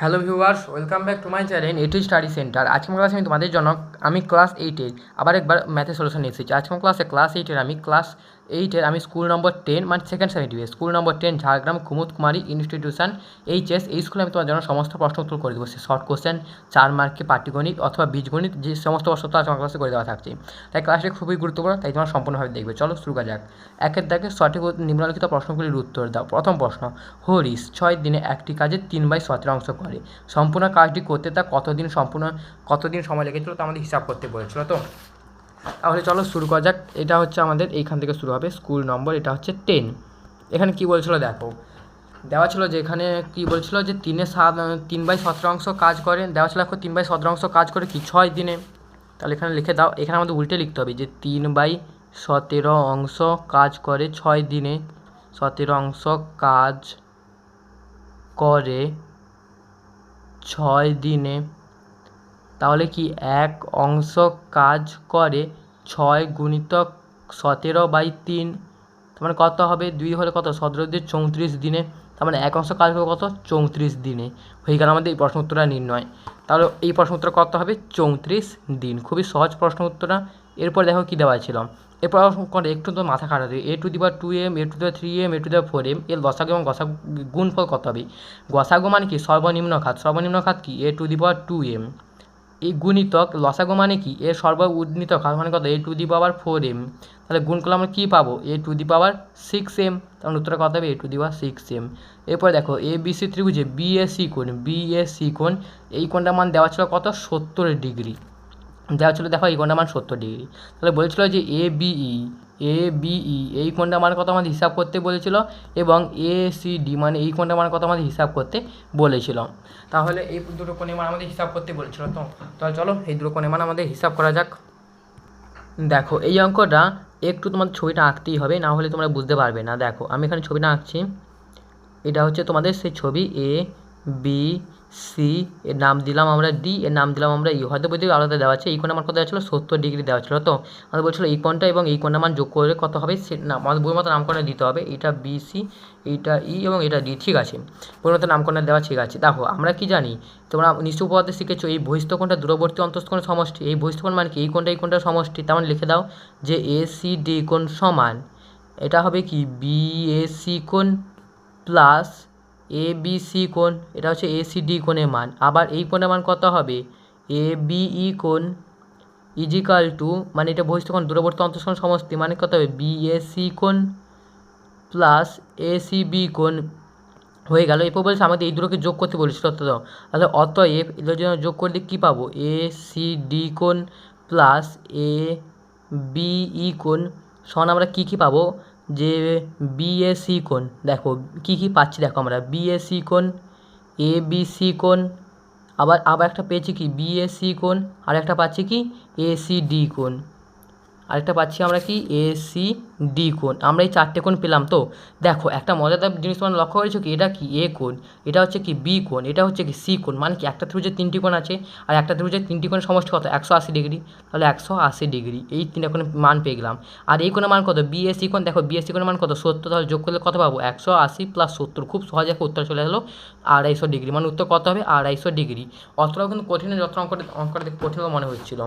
Hello viewers, welcome back to my channel এটি study centre আজকের ক্লাসে আমি তোমাদের জন্য, আমি ক্লাস এইটের আবার একবার ম্যাথের সলিউশন এসেছি। আজকের ক্লাসে ক্লাস এইটের আমি ক্লাস এইটের, আমি স্কুল নম্বর টেন মানে second সেমিটিভে school number ten Jhargram Kumud Kumari institution HS এই স্কুলে আমি তোমার জন্য সমস্ত প্রশ্ন উত্তর করে দেবো। সে শর্ট কোশ্চেন চার মার্কে পাটিগণিত অথবা বীজগণিত যে সমস্ত প্রশ্ন আজকে আমার ক্লাসে করে দেওয়া থাকছে। তাই ক্লাসটি খুবই গুরুত্বপূর্ণ, তাই তোমার সম্পূর্ণভাবে দেখবে। চলো শুরু করা যাক। একের দাগে সঠিক নিম্নলিখিত প্রশ্নগুলির উত্তর দাও। প্রথম প্রশ্ন, হরিশ ছয় দিনে একটি কাজে তিন বাই সতেরো অংশ করে। সম্পূর্ণ কাজটি করতে তা কতদিন সম্পূর্ণ কতদিন সময় লেগেছিল তা আমাদের হিসাব করতে বলেছিল তো? তাহলে চলো শুরু করা যাক। এটা হচ্ছে আমাদের এইখান থেকে শুরু হবে স্কুল নম্বর, এটা হচ্ছে টেন এখানে কি বলছিল দেখো, দেওয়া ছিল যে এখানে কি বলছিল যে তিনে সাত তিন বাই সতেরো অংশ কাজ করে, দেওয়া ছিল তিন বাই সতেরো অংশ কাজ করে কি, ছয় দিনে। তাহলে এখানে লিখে দাও, এখানে আমাদের উল্টে লিখতে হবে যে তিন বাই সতেরো অংশ কাজ করে ছয় দিনে, সতেরো অংশ কাজ করে ছয় দিনে তাহলে কি এক অংশ কাজ করে ছয় গুণিতক সতেরো বাই তিন? তার মানে কত হবে? দুই হলে কত? সতেরো দিয়ে চৌত্রিশ দিনে। তার মানে এক অংশ কাজ করবে কত? চৌত্রিশ দিনে। হয়ে গেল আমাদের এই প্রশ্ন উত্তরটা নির্ণয়। তাহলে এই প্রশ্ন উত্তর কত হবে? চৌত্রিশ দিন। খুবই সহজ প্রশ্ন উত্তরটা। এরপর দেখো কী দেওয়া ছিল। এরপর করে একটু তো মাথা খাটাতে A to the two M, A to the three M, A to the four M, এর লসাগু এবং গসাগু গুণফল কত হবে? গসাগু মানে কি? সর্বনিম্ন খাত। সর্বনিম্ন খাত কি? A to the two M. এই গুণিতক লসাগু মানে কি? এর সর্ব উদ্নীত খাত মানে কত? A to the power four M. তাহলে গুণ করলে আমরা কী পাবো? A to the power six M. তখন উত্তর কত হবে? A to the power six M. এরপরে দেখো, এ, বি, সি, ত্রিভুজে বি এ সি কোণ বি এ সি কোণ, এই কোণটার মান দেওয়া ছিল কত? সত্তর ডিগ্রি। দেওয়া ছিল দেখো এই কোণটার মান সত্তর ডিগ্রি তাহলে বলেছিল যে এ বিই এ বিই এই কোণটার মান কত আমাদের হিসাব করতে বলেছিল এবং এ সি ডি মানে এই কোণটার মান কত আমাদের হিসাব করতে বলেছিল। তাহলে এই দুটো কোণের মান আমাদের হিসাব করতে বলেছিল তো। তাহলে চলো এই দুটো কোণের মান আমাদের হিসাব করা যাক। দেখো, এই অঙ্কটা একটু তোমাদের ছবিটা আঁকতেই হবে, না হলে তোমরা বুঝতে পারবে না। দেখো, আমি এখানে ছবিটা আঁকছি। এটা হচ্ছে তোমাদের সেই ছবি এ বি সি এর নাম দিলাম আমরা ডি এর নাম দিলাম আমরা ই হয়তো বইতে আলাদা দেওয়া আছে, এই কোণের মান কত দেওয়া ছিল? সত্তর ডিগ্রি দেওয়া ছিল। তো আমাদের বলছিল এই কোণটা এবং এই কোণের মান যোগ করে কত হবে? সে না, আমাদের বইয়ের মতো নামকরণে দিতে হবে। এটা বি সি এইটা ই এবং এটা ডি ঠিক আছে। বইয়ের মতো নামকরণে দেওয়া ঠিক আছে। দেখো, আমরা কি জানি? তোমরা নিশ্চয় উপপাদ্যে শিখেছো, এই বহিস্থ কোণটা দূরবর্তী অন্তস্থ সমষ্টি। এই বহিস্থ কোণ মানে কি? এই কোণটা, এই কোণটার সমষ্টি। তেমন লিখে দাও যে এ সি ডি কোণ সমান। এটা হবে কি? বি এ সি কোণ প্লাস এ বি সি কোণ, এটা হচ্ছে এ সি কোণের মান। আবার এই কোণের মান কত হবে? এ বিই কোণ ইজিক্যাল টু মানে এটা বহিস্থ কোণ, দূরবর্তী অন্তঃসীম সমষ্টি মানে কত হবে? বি এ সি কোণ প্লাস এ সি বি কোণ হয়ে গেল। এরপর বলছে আমাদের এই দুটোকে যোগ করতে বলেছিল অত তাহলে অতএব এগুলোর জন্য যোগ করলে কী পাবো? এ সি ডি কোণ প্লাস এ বিই কোণ। সমান আমরা কী কী পাবো? যে বিএসি কোণ, দেখো কী কী পাচ্ছি দেখো আমরা বিএসি কোণ এ বি সি কোণ, আবার আবার একটা পেয়েছি কি বিএসি কোণ, আর একটা পাচ্ছি কি এসি ডি কোণ, আরেকটা পাচ্ছি আমরা কি এসি ডি কোণ। আমরা এই চারটে কোণ পেলাম তো। দেখো, একটা মজাদার জিনিস তোমরা লক্ষ্য করেছ কি? এটা কি? এ কোণ। এটা হচ্ছে কি? বি কোণ। এটা হচ্ছে কি? সি কোণ। মানে কি? একটা ত্রিভুজের তিনটি কোণ আছে আর একটা ত্রিভুজের তিনটি কোণের সমষ্টি কত? একশো আশি ডিগ্রি। তাহলে একশো আশি ডিগ্রি। এই তিনটা কোণের মান পেয়ে গেলাম। আর এই কোণের মান কত? বিএসসি কোণ। দেখো বিএসসি কোণের মান কত? সত্তর। তাহলে যোগ করলে কত পাবো? একশো আশি প্লাস সত্তর। খুব সহজে একটা উত্তর চলে এলো। আড়াইশো ডিগ্রি। মানে উত্তর কত হবে? আড়াইশো ডিগ্রি। অতটাও কিন্তু কঠিন যত অঙ্ক অঙ্কটা দেখে কঠিন মনে হচ্ছিল।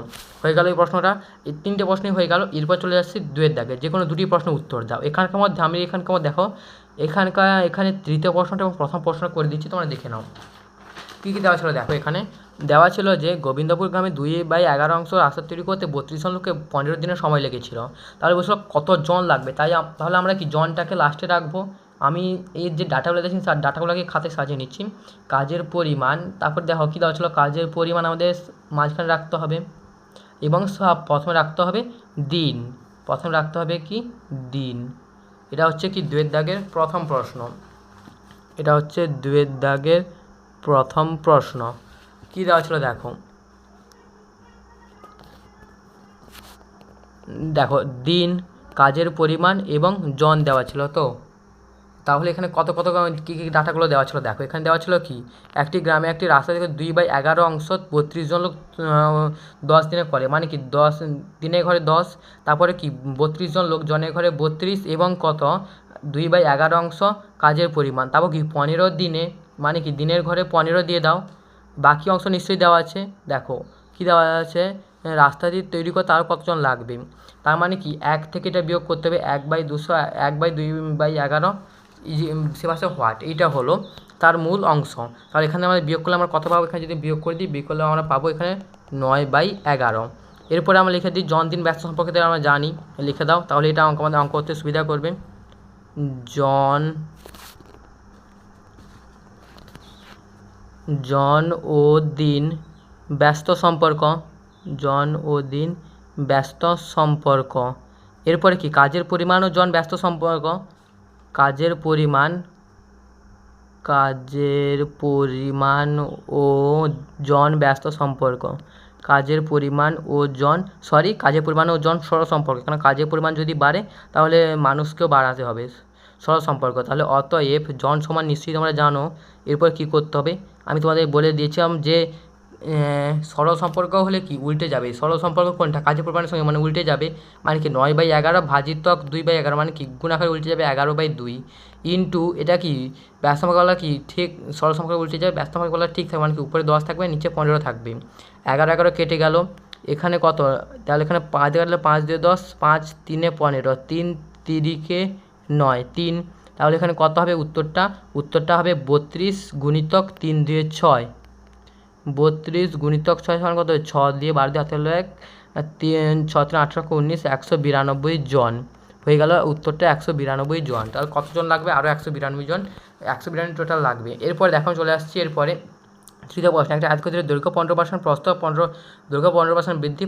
হয়ে গেল এই প্রশ্নটা। এই তিনটে প্রশ্নই হয়ে গেল। এরপর চলে যাচ্ছি দুয়ের দাগে। যে কোনো দুটি প্রশ্ন উত্তর দাও। এখানকার মধ্যে, আমি এখানকার মধ্যে দেখো, এখানকার, এখানে তৃতীয় প্রশ্নটা এবং প্রথম প্রশ্ন করে দিচ্ছি, তোমরা দেখে নাও। কী কী দেওয়া ছিল? দেখো এখানে। দেওয়া ছিল যে, গোবিন্দপুর গ্রামে দুই বাই এগারো অংশ রাস্তা তৈরি করতে বত্রিশ জন লোককে পনেরো দিনের সময় লেগেছিল। তাহলে বলছিল কত জন লাগবে? তাই তাহলে আমরা কি জনটাকে লাস্টে রাখব? আমি এই যে ডাটাগুলো দেখছি তার ডাটাগুলোকে খাতে সাজিয়ে নিচ্ছি। কাজের পরিমাণ, তারপর দেখো কী দেওয়া ছিল? কাজের পরিমাণ আমাদের মাঝখানে রাখতে হবে এবং সব প্রথমে রাখতে হবে দিন। প্রথমে রাখতে হবে কি? দিন। এটা হচ্ছে কি দুয়ের দাগের প্রথম প্রশ্ন। এটা হচ্ছে দুয়ের দাগের প্রথম প্রশ্ন। কী দেওয়া ছিল দেখো। দেখো, দিন, কাজের পরিমাণ এবং জন দেওয়া ছিল তো? তাহলে এখানে কত কত কী কী ডাটাগুলো দেওয়া ছিল? দেখো, এখানে দেওয়া ছিল কি? একটি গ্রামে একটি রাস্তা থেকে দুই বাই এগারো অংশ বত্রিশ জন লোক দশ দিনে করে। মানে কি, দশ দিনের ঘরে দশ, তারপরে কি, বত্রিশ জন লোক জনের ঘরে বত্রিশ এবং কত? দুই বাই এগারো অংশ কাজের পরিমাণ। তারপর কি, পনেরো দিনে মানে কি, দিনের ঘরে পনেরো দিয়ে দাও। বাকি অংশ নিশ্চয়ই দেওয়া আছে। দেখো, কী দেওয়া আছে? রাস্তা দিয়ে তৈরি করতে আরও কতজন লাগবে? তার মানে কি, এক থেকে এটা বিয়োগ করতে হবে এক বাই দুশো, এক বাই দুই বাই এগারো। সে হোয়াট, এইটা হলো তার মূল অংশ। তাহলে এখানে আমরা বিয়োগ করলে আমরা কত পাবো? এখানে যদি বিয়োগ করে দিই, বিয়োগ করলে আমরা পাবো এখানে নয় বাই এগারো। এরপরে আমরা লিখে দিই, জন দিন ব্যস্ত সম্পর্কে আমরা জানি, লিখে দাও। তাহলে এটা অঙ্ক আমাদের অঙ্ক করতে সুবিধা করবে। জন জন ও দিন ব্যস্ত সম্পর্ক, জন ও দিন ব্যস্ত সম্পর্ক। এরপরে কি? কাজের পরিমাণ ও জন ব্যস্ত সম্পর্ক কাজের পরিমাণ কাজের পরিমাণ ও জন ব্যস্ত সম্পর্ক। কাজের পরিমাণ ও জন সরি কাজের পরিমাণ ও জন সরল সম্পর্ক। কারণ কাজের পরিমাণ যদি বাড়ে, তাহলে মানুষকেও বাড়াতে হবে সরল সম্পর্ক। তাহলে অতএব জন সমান নিশ্চয়ই তোমরা জানো। এরপর কী করতে হবে? আমি তোমাদের বলে দিয়েছিলাম যে সরল সম্পর্ক হলে কি উল্টে যাবে? সরল সম্পর্ক কোনটা? কাজের পরিমাণের সঙ্গে মানে উল্টে যাবে। মানে কি নয় বাই এগারো ভাজিতক দুই বাই এগারো মানে কি গুণ আকারে উল্টে যাবে এগারো বাই দুই ইন্টু এটা কি ব্যস্ত সম্পর্কগুলো কি ঠিক সরল সম্পর্ক উল্টে যাবে? ব্যস্ত সম্পর্কগুলো ঠিক থাকবে মানে কি উপরে দশ থাকবে, নিচে পনেরো থাকবে। এগারো এগারো কেটে গেল। এখানে কত? তাহলে এখানে পাঁচ গেলে পাঁচ দিয়ে দশ, পাঁচ তিনে পনেরো, তিন তিরিকে নয়, তিন। তাহলে এখানে কত হবে উত্তরটা? উত্তরটা হবে বত্রিশ, গুণিতক তিন দিয়ে ছয়। বত্রিশ গুণিতক ছয় সমান কত ছ দিয়ে বারো দিয়ে হাতে এক তিন ছ তিন, আঠারো উনিশ, একশো বিরানব্বই জন। হয়ে গেল উত্তরটা একশো বিরানব্বই জন। তাহলে কতজন লাগবে? আরও একশো বিরানব্বই জন। একশো বিরানব্বই টোটাল লাগবে। এরপরে দেখো চলে আসছি, এরপরে তৃতীয় প্রশ্ন। একটা আজকের দৈর্ঘ্য পনেরো পার্সেন্ট প্রস্থ, পনেরো, দৈর্ঘ্য পনেরো পার্সেন্ট বৃদ্ধি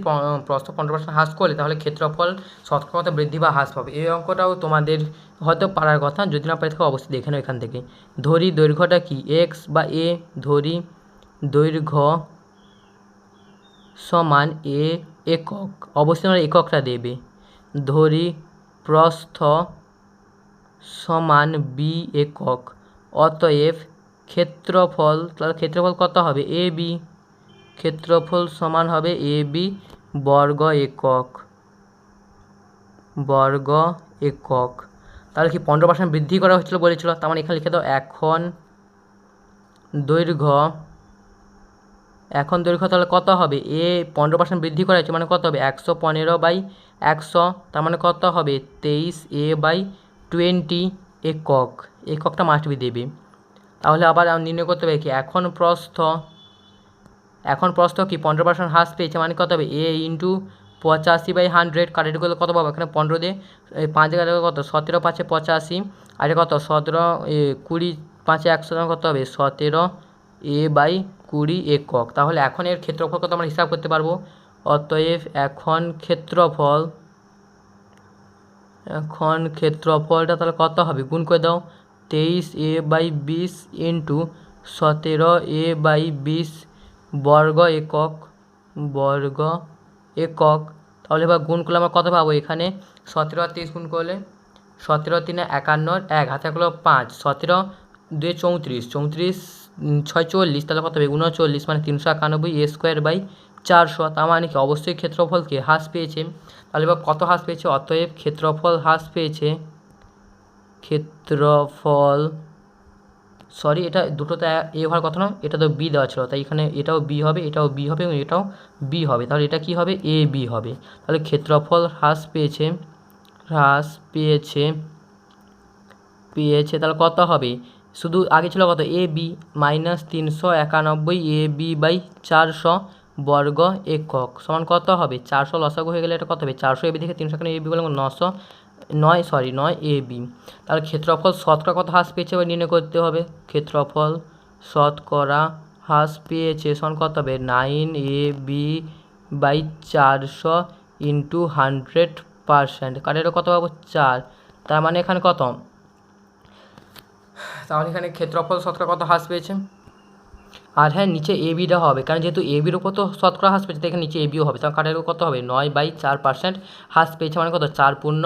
প্রস্থ পনেরো পার্সেন্ট হ্রাস করলে তাহলে ক্ষেত্রফল শতকরা কত? বৃদ্ধি বা হ্রাস পাবে। এই অঙ্কটাও তোমাদের হয়তো পারার কথা। যদি না পারে থাকে অবশ্যই দেখে নাও এখান থেকে। ধরি দৈর্ঘ্যটা কি? এক্স বা এ ধরি দৈর্ঘ্য সমান এ একক। অবশ্যই আমরা এককটা দেবে। ধরি প্রস্থ সমান বি একক। অতএব ক্ষেত্রফল, তাহলে ক্ষেত্রফল কত হবে? এ বি ক্ষেত্রফল সমান হবে এ বি বর্গ একক। বর্গ একক। তাহলে কি পনেরো পার্সেন্ট বৃদ্ধি করা হচ্ছিল বলেছিল? তার মানে এখানে লিখে দাও, এখন দৈর্ঘ্য এখন দৈর্ঘ্য তাহলে কত হবে? এ পনেরো পার্সেন্ট বৃদ্ধি করা হয়েছে মানে কত হবে? একশো পনেরো বাই একশো, তার মানে কত হবে? তেইশ এ বাই টোয়েন্টি একক। এককটা মাস্ট বি দেবে। তাহলে আবার নির্ণয় করতে হবে কি? এখন প্রস্থ এখন প্রস্থ কি? পনেরো পার্সেন্ট হ্রাস পেয়েছে মানে কত হবে? এ ইন্টু পঁচাশি বাই হান্ড্রেড কারেক্ট করলে কত পাবো? এখানে পনেরো দিয়ে পাঁচ জায়গায় কত? সতেরো পাঁচে পঁচাশি, আর কত? সতেরো কুড়ি পাঁচে একশো কত হবে? সতেরো এ বাই কুড়ি একক। তাহলে এখন এর ক্ষেত্রফল কত আমরা হিসাব করতে পারব? অতএব এখন ক্ষেত্রফল, এখন ক্ষেত্রফলটা তাহলে কত হবে? গুণ করে দাও। তেইশ এ বাই বিশ ইন্টু সতেরো এ বাই বিশ বর্গ একক বর্গ একক। তাহলে এবার গুণ করলে আমরা কত পাবো এখানে? সতেরো আর তেইশ গুণ করলে সতেরো তিনে একান্ন, এক। হাতে হলো পাঁচ। সতেরো দুই চৌত্রিশ। চৌত্রিশ ছয় চল্লিশ তাহলে কত হবে? উনচল্লিশ মানে তিনশো একানব্বই এ স্কোয়ার বাই চারশো। তার মানে কি? অবশ্যই ক্ষেত্রফলকে হ্রাস পেয়েছে। তাহলে এবার কত হ্রাস পেয়েছে? অতএব ক্ষেত্রফল হ্রাস পেয়েছে। ক্ষেত্রফল সরি এটা দুটোতে এ হওয়ার কথা নয়, এটা তো বি দেওয়া ছিল। তাই এখানে এটাও বি হবে, এটাও বি হবে এবং এটাও বি হবে। তাহলে এটা কি হবে? এ বি হবে। তাহলে ক্ষেত্রফল হ্রাস পেয়েছে হ্রাস পেয়েছে পেয়েছে। তাহলে কত হবে? শুধু আগে ছিল কত? এ, বি, মাইনাস তিনশো একানব্বই, এ, বি, বাই চারশো বর্গ একক। সমান কত হবে? চারশো লসাগু হয়ে গেলে এটা কত হবে? চারশো এবি থেকে তিনশো এ, বি বলে নশো, নয় সরি নয়, এ, বি। তাহলে ক্ষেত্রফল শতকরা কত হ্রাস পেয়েছে এবার নির্ণয় করতে হবে? ক্ষেত্রফল শতকরা হ্রাস পেয়েছে, সমান কত হবে? নাইন, এ, বি, বাই চারশো ইন্টু হান্ড্রেড পারসেন্ট। এটা কত পাবো? চার। তার মানে এখানে কত? তাহলে এখানে ক্ষেত্রফল শতকরা কত হ্রাস পেয়েছে? আর হ্যাঁ নিচে এ বিটা হবে, কারণ যেহেতু এ বির উপর তো শতকরা হ্রাস পেয়েছে এখানে নিচে এ বিও হবে। তাহলে কাটার কত হবে? নয় বাই চার পার্সেন্ট হ্রাস পেয়েছে মানে কত? চার পূর্ণ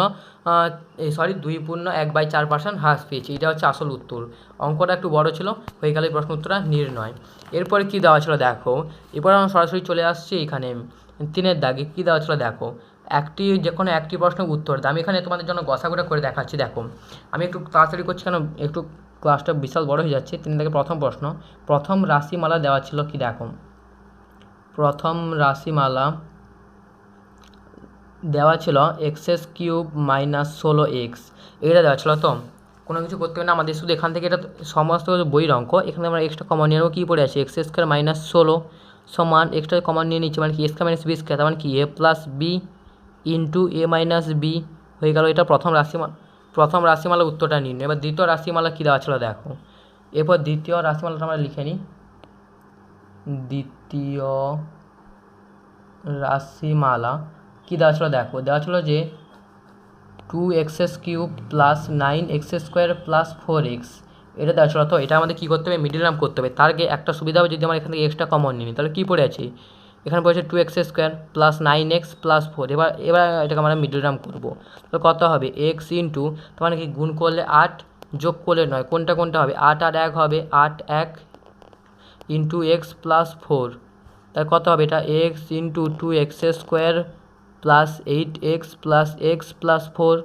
সরি দুই পূর্ণ এক বাই চার পার্সেন্ট হ্রাস পেয়েছে। এটা হচ্ছে আসল উত্তর। অঙ্কটা একটু বড় ছিল, হয়ে গেলে প্রশ্ন উত্তরটা নির্ণয়। এরপরে কী দেওয়া ছিল? দেখো, এরপর আমরা সরাসরি চলে আসছি এখানে তিনের দাগে। কী দেওয়া ছিল? দেখো, একটি, যে কোনো একটি প্রশ্নের উত্তর। আমি এখানে তোমাদের জন্য গসাগুটা করে দেখাচ্ছি। দেখো, আমি একটু তাড়াতাড়ি করছি কেন? একটু ক্লাসটা বিশাল বড় হয়ে যাচ্ছে। তিনি থেকে প্রথম প্রশ্ন, প্রথম রাশিমালা দেওয়া ছিল কি দেখো প্রথম রাশিমালা দেওয়া ছিল এক্সএস কিউব মাইনাস ষোলো এক্স। এটা দেওয়া ছিল তো? কোনো কিছু করতে হবে না, আমাদের শুধু এখান থেকে এটা সমস্ত বইয়ের অঙ্ক। এখানে আমরা এক্সট্রা কমন নিয়ে নেব, কী পড়ে আছে? এক্স স্কোয়ার মাইনাস ষোলো সমান এক্সট্রা কমন নিয়ে নিচ্ছি মানে কি? A square minus B square, তার মানে কি? A plus B into A minus B হয়ে গেল। এটা প্রথম রাশিমালা। প্রথম রাশিমালার উত্তরটা নিন। এবার দ্বিতীয় রাশিমালা কী দেওয়া ছিল দেখো। এরপর দ্বিতীয় রাশিমালাটা আমরা লিখে নিই। দ্বিতীয় রাশিমালা কী দেওয়া ছিল দেখো। দেওয়া ছিল যে two X's cube plus nine X square plus four X এটা দেওয়া ছিল। তো এটা আমাদের কী করতে হবে? মিডিল নাম করতে হবে। তার আগে একটা সুবিধা হবে যদি আমরা এখান থেকে এক্সট্রা কমন নিই। তাহলে কী পড়ে আছে? এখানে পড়েছে two X square plus nine X plus four এবার এবার এটাকে আমরা মিডল নাম করব। তাহলে কত হবে? এক্স ইন্টু তার মানে কি গুণ করলে আট, যোগ করলে নয়। কোনটা কোনটা হবে? আট আর এক হবে আট এক ইন্টু এক্স প্লাস ফোর তাহলে কত হবে এটা? X into two X square plus eight X plus X plus four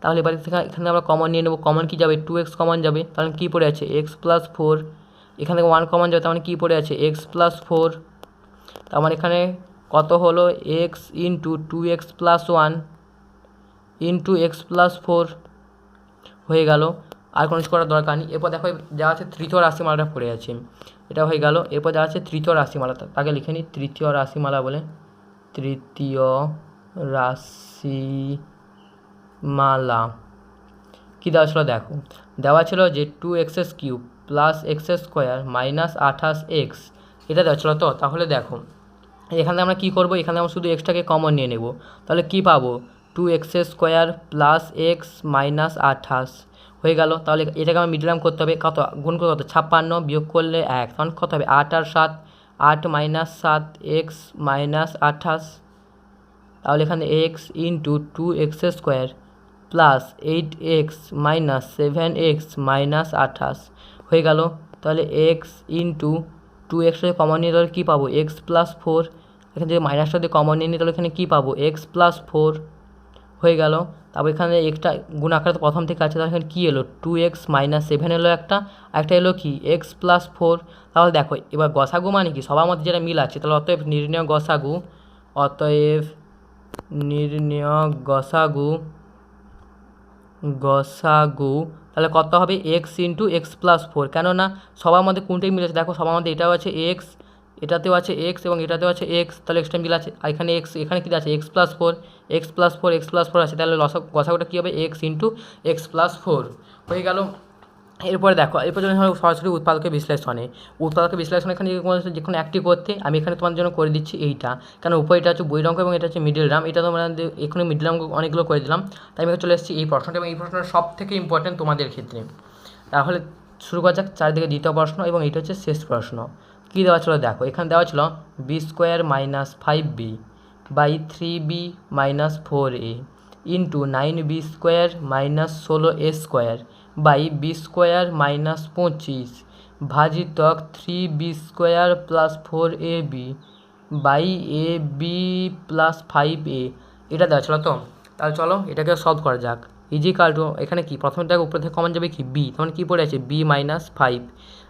তাহলে এবার এখানে আমরা কমন নিয়ে নেব। কমন কী যাবে? টু এক্স কমন যাবে। তাহলে কী পড়ে আছে? এক্স প্লাস ফোর এখান থেকে ওয়ান কমন যাবে, তার মানে কী পড়ে আছে? এক্স প্লাস ফোর মানে এখানে কত হলো? X into two X plus one into X plus four হয়ে গেল। আর কোনো কিছু করার দরকার নেই। এরপর দেখো, যা আছে তৃতীয় রাশিমালাটা পড়ে আছে। এটা হয়ে গেল। এরপর যা আছে তৃতীয় রাশিমালা তাকে লিখে নিই তৃতীয় রাশিমালা বলে। তৃতীয় রাশিমালা। কী দেওয়া ছিল দেখো? দেওয়া ছিল যে two X's cube plus X square minus আঠাশ এক্স এটা দেওয়া ছিল তো? তাহলে দেখো এখানে আমরা কী করব? এখানে আমরা শুধু এক্সটাকে কমন নিয়ে নেব। তাহলে কী পাবো? Two X square plus X minus আঠাশ। হয়ে গেল। তাহলে এটাকে আমার মিডলাম করতে হবে। কত? গুণ করে কত? ছাপ্পান্ন বিয়োগ করলে এক। তখন কত হবে? আট আর সাত। আট মাইনাস সাত এক্স মাইনাস আঠাশ। তাহলে এখানে X into two X square plus eight X minus seven X minus আঠাশ। হয়ে গেল। তাহলে এক্স ইন্টু টু এক্সটা কমন নিয়ে তাহলে কী পাবো? এক্স প্লাস ফোর এখানে যদি মাইনাসটা দিয়ে কমন নিয়ে নিই তাহলে এখানে কী পাবো? এক্স প্লাস ফোর হয়ে গেল। তারপর এখানে এক্সটা গুণ আকারে তো প্রথম থেকে আছে, তাহলে এখানে কী এলো? টু এক্স মাইনাস সেভেন এলো একটা একটা এলো কি? এক্স প্লাস ফোর তাহলে দেখো, এবার গসাগু মানে কি? সবার মধ্যে যেটা মিল আছে, তাহলে অতএব নির্ণয় গসাগু, অতএব নির্ণয় গসাগু গসাগু তাহলে কত হবে? X into X plus four কেননা সবার মধ্যে কোনটাই মিলেছে দেখো সবার মধ্যে এটাও আছে এক্স এটাতেও আছে এক্স এবং এটাতেও আছে এক্স তাহলে এক্সটা মিল আছে। এখানে এক্স এখানে কী আছে? X plus four X plus four X plus four আছে। তাহলে লসা গসাগুটা কী হবে? X into X plus four হয়ে গেল। এরপরে দেখো, এরপর যখন সরাসরি উৎপাদকের বিশ্লেষণে উৎপাদকের বিশ্লেষণ এখানে যে কোনো একটি করতে আমি এখানে তোমার জন্য করে দিচ্ছি এইটা। কারণ উপরে এটা হচ্ছে বৈরঙ্ক এবং এটা হচ্ছে মিডিল রাম এটা তোমরা এখানে মিডিল রাম অনেকগুলো করে দিলাম। তাই আমি চলে এসেছি এই প্রশ্নটা এবং এই প্রশ্নটা সব থেকে ইম্পর্টেন্ট তোমাদের ক্ষেত্রে। তাহলে শুরু করা যাক চারিদিকে দ্বিতীয় প্রশ্ন এবং এটা হচ্ছে শেষ প্রশ্ন। কী দেওয়া ছিল? দেখো, এখানে দেওয়া ছিল B square minus five B by three B minus four A into nine B square minus ষোলো A square by B square minus পঁচিশ ভাজিতক three B square plus four A B by A B plus five A. এটা দেওয়া ছিল তো। তাহলে চলো, এটাকে সলভ করা যাক। ইজি টু এখানে কি? প্রথমে দেখো, উপরে থেকে কমন যাবে কি? বি তখন কী পড়ে আছে? বি মাইনাস ফাইভ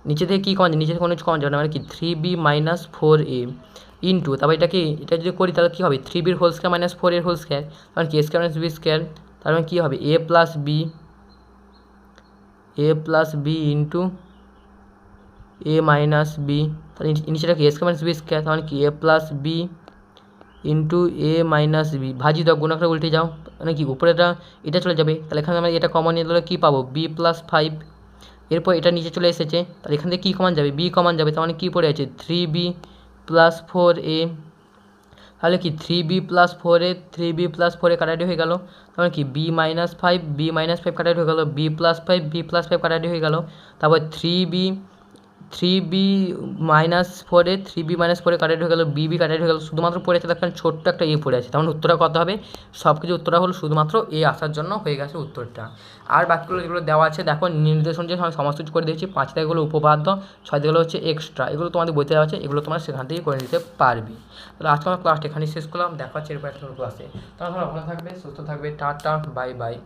নিচে থেকে কী কমন নিচে কোনো কিছু কমন যাবে না। মানে কি? Three B minus four A into তারপর এটা কি? এটা যদি করি, তাহলে কী হবে? থ্রি বির হোল স্কোয়ার মাইনাস ফোর এর হোল স্কোয়ার তখন কি? স্কোয়ার মাইনাস বি স্কোয়ার তার মানে কী হবে? A plus B A plus B into A minus B তাহলে নিচেটা কি? A square minus B square তার মানে কি? A plus B into A minus B ভাজি দাও গুণ করে উল্টে যাও। মানে কি উপরেটা এটা চলে যাবে। তাহলে এখানে আমরা এটা কমন নিয়ে তাহলে কী পাবো? বি প্লাস ফাইভ এরপর এটা নিচে চলে এসেছে। তাহলে এখান থেকে কী কমান যাবে? বি কমান যাবে। তার মানে কী পড়ে আছে? Three B plus four A তাহলে কি থ্রি বি প্লাস ফোরে থ্রি বি প্লাস ফোরে কাটাটি হয়ে গেল? তারপরে কি B minus five B minus five কাটাটি হয়ে গেল B plus five B plus five কাটাটি হয়ে গেল। তারপর three B three B minus ফোরে, থ্রি বি মাইনাস ফোরে কাটাটি হয়ে গেল, বি বি কাটাটি হয়ে গেল, শুধুমাত্র পড়ে আছে, দেখেন ছোট্ট একটা এ পড়ে আছে। তখন উত্তরটা কত হবে? সব কিছু উত্তরটা হলো শুধুমাত্র এ আসার জন্য হয়ে গেছে উত্তরটা। আর বাকিগুলো যেগুলো দেওয়া আছে, দেখো নির্দেশন যে সমস্ত কিছু করে দিয়েছি, পাঁচ এগুলো উপপাদ্য, ছয় দিকগুলো হচ্ছে এক্সট্রা এগুলো তোমাদের বইতে দেওয়া আছে, এগুলো তোমরা সেখান থেকেই করে নিতে পারবে। তাহলে আজকে আমার ক্লাসটা এখানে শেষ করলাম, দেখা হচ্ছে এরপর একটা ক্লাসে তাহলে ভালো থাকবে, সুস্থ থাকবে, টাটা বাই বাই